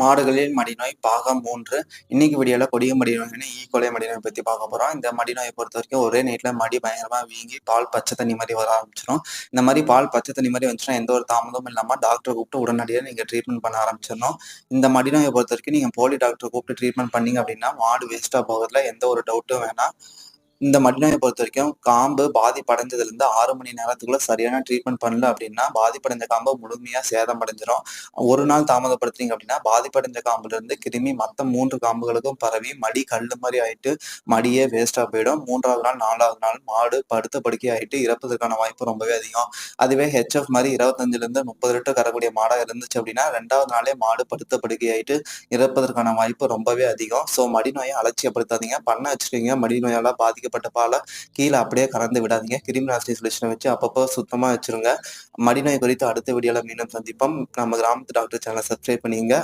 மாடுகளில் மடிநோய் பாகம் மூன்று இன்னைக்கு வீடியோல கொடிய மடிநோய்னு ஈக்குவலே மடிநோய் பத்தி பார்க்க போறோம். இந்த மடிநோயை பொறுத்த வரைக்கும் ஒரே நைட்ல மடி பயங்கரமா வீங்கி பால் பச்சை தண்ணி மாதிரி வர ஆரம்பிச்சிடும் இந்த மாதிரி பால் பச்சை தண்ணி மாதிரி வந்துச்சுன்னா எந்த ஒரு தாமதமும் இல்லாம டாக்டர் கூப்பிட்டு உடனடியாக நீங்க ட்ரீட்மெண்ட் பண்ண ஆரம்பிச்சிடணும். இந்த மடிநோயை பொறுத்த வரைக்கும் நீங்க போலி டாக்டர் கூப்பிட்டு ட்ரீட்மெண்ட் பண்ணீங்க அப்படின்னா மாடு வேஸ்டா போகிறதுல எந்த ஒரு டவுட்டும் வேணாம். இந்த மடிநோயை பொறுத்த வரைக்கும் காம்பு பாதிப்படைஞ்சதுல இருந்து ஆறு மணி நேரத்துக்குள்ள சரியான ட்ரீட்மெண்ட் பண்ணல அப்படின்னா பாதிப்படைஞ்ச காம்பு முழுமையா சேதம் அடைஞ்சிரும். ஒரு நாள் தாமதப்படுத்துறீங்க அப்படின்னா பாதிப்படைஞ்ச காம்புல இருந்து கிருமி மத்த மூன்று காம்புகளுக்கும் பரவி மடி கல்லு மாதிரி ஆயிட்டு மடியே வேஸ்டா போயிடும். மூன்றாவது நாள் நாலாவது நாள் மாடு படுத்த படுக்கை ஆயிட்டு இறப்பதற்கான வாய்ப்பு ரொம்பவே அதிகம். அதுவே ஹெச்எஃப் மாதிரி இருபத்தஞ்சுல இருந்து முப்பது லிட்டர் கரக்கூடிய மாடா இருந்துச்சு அப்படின்னா ரெண்டாவது நாளே மாடு படுத்த படுக்கை ஆயிட்டு இறப்பதற்கான வாய்ப்பு ரொம்பவே அதிகம். ஸோ மடிநோயை அலட்சியப்படுத்தாதீங்க. பண்ண வச்சிருக்கீங்க. மடிநோயால பாதிக்கப்பட்ட பாலை கீழே அப்படியே கலந்து விடாதீங்க. கிருமி நாசினி சொல்யூஷனை வச்சு அப்பப்போ சுத்தமா வச்சிருங்க. மடிநோய் குறித்து அடுத்த வீடியோவில் மீண்டும் சந்திப்போம். நம்ம கிராமத்து டாக்டர் சேனலை சப்ஸ்கிரைப் பண்ணிங்க